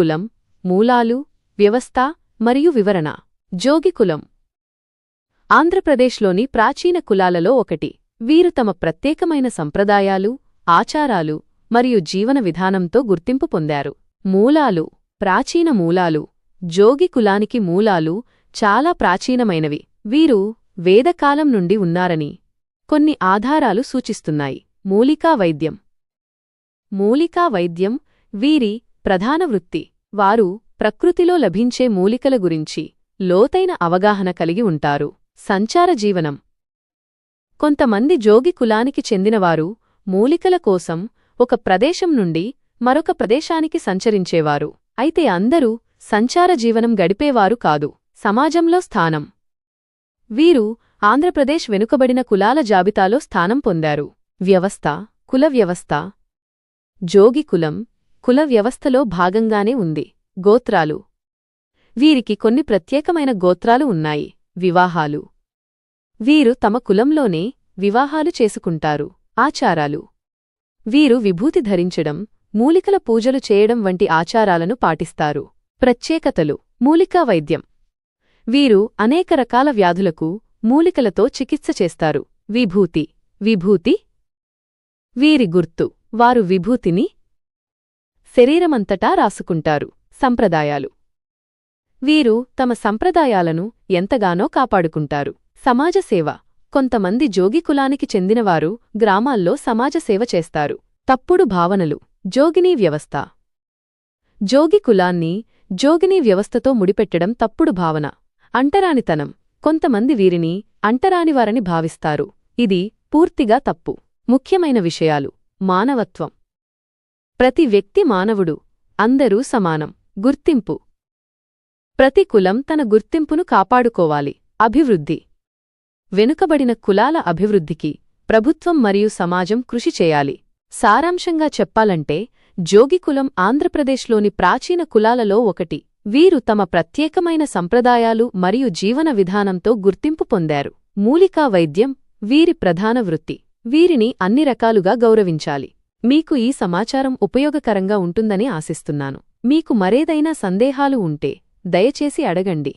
కులం మూలాలు వ్యవస్థ మరియు వివరణ. జోగి కులం. ఆంధ్రప్రదేశ్లోని ప్రాచీన కులాలలో ఒకటి. వీరు తమ ప్రత్యేకమైన సంప్రదాయాలు ఆచారాలు మరియు జీవన విధానంతో గుర్తింపు పొందారు. మూలాలు. ప్రాచీన మూలాలు. జోగి కులానికి మూలాలు చాలా ప్రాచీనమైనవి. వీరు వేదకాలం నుండి ఉన్నారని కొన్ని ఆధారాలు సూచిస్తున్నాయి. మూలికా వైద్యం. మూలికా వైద్యం. వీరి ప్రధాన వృత్తి. వారు ప్రకృతిలో లభించే మూలికల గురించి లోతైన అవగాహన కలిగి ఉంటారు. సంచార జీవనం. కొంతమంది జోగి కులానికి చెందినవారు మూలికల కోసం ఒక ప్రదేశం నుండి మరొక ప్రదేశానికి సంచరించేవారు. అయితే అందరూ సంచార జీవనం గడిపేవారు కాదు. సమాజంలో స్థానం. వీరు ఆంధ్రప్రదేశ్ వెనుకబడిన కులాల జాబితాలో స్థానం పొందారు. వ్యవస్థ. కుల వ్యవస్థ. జోగి కులం. కుల వ్యవస్థలో భాగంగానే ఉంది. గోత్రాలు. వీరికి కొన్ని ప్రత్యేకమైన గోత్రాలు ఉన్నాయి. వివాహాలు. వీరు తమ కులంలోనే వివాహాలు చేసుకుంటారు. ఆచారాలు. వీరు విభూతి ధరించడం మూలికల పూజలు చేయడం వంటి ఆచారాలను పాటిస్తారు. ప్రత్యేకతలు. మూలికా వైద్యం. వీరు అనేక రకాల వ్యాధులకు మూలికలతో చికిత్స చేస్తారు. విభూతి. విభూతి. వీరి గుర్తు. వారు విభూతిని శరీరమంతటా రాసుకుంటారు సంప్రదాయాలు. వీరు తమ సంప్రదాయాలను ఎంతగానో కాపాడుకుంటారు. సమాజసేవ కొంతమంది జోగి కులానికి చెందినవారు గ్రామాల్లో సమాజసేవ చేస్తారు. తప్పుడు భావనలు. జోగినీ వ్యవస్థ. జోగి కులాన్ని జోగినీ వ్యవస్థతో ముడిపెట్టడం తప్పుడు భావన. అంటరానితనం. కొంతమంది వీరిని అంటరానివారని భావిస్తారు. ఇది పూర్తిగా తప్పు. ముఖ్యమైన విషయాలు. మానవత్వం. ప్రతి వ్యక్తి మానవుడు అందరూ సమానం. గుర్తింపు. ప్రతి కులం తన గుర్తింపును కాపాడుకోవాలి. అభివృద్ధి. వెనుకబడిన కులాల అభివృద్ధికి ప్రభుత్వం మరియు సమాజం కృషి చేయాలి. సారాంశంగా చెప్పాలంటే జోగి కులం ఆంధ్రప్రదేశ్లోని ప్రాచీన కులాలలో ఒకటి. వీరు తమ ప్రత్యేకమైన సంప్రదాయాలు మరియు జీవన విధానంతో గుర్తింపు పొందారు. మూలికా వైద్యం వీరి ప్రధాన వృత్తి. వీరిని అన్ని రకాలుగా గౌరవించాలి. మీకు ఈ సమాచారం ఉపయోగకరంగా ఉంటుందని ఆశిస్తున్నాను. మీకు మరేదైనా సందేహాలు ఉంటే దయచేసి అడగండి.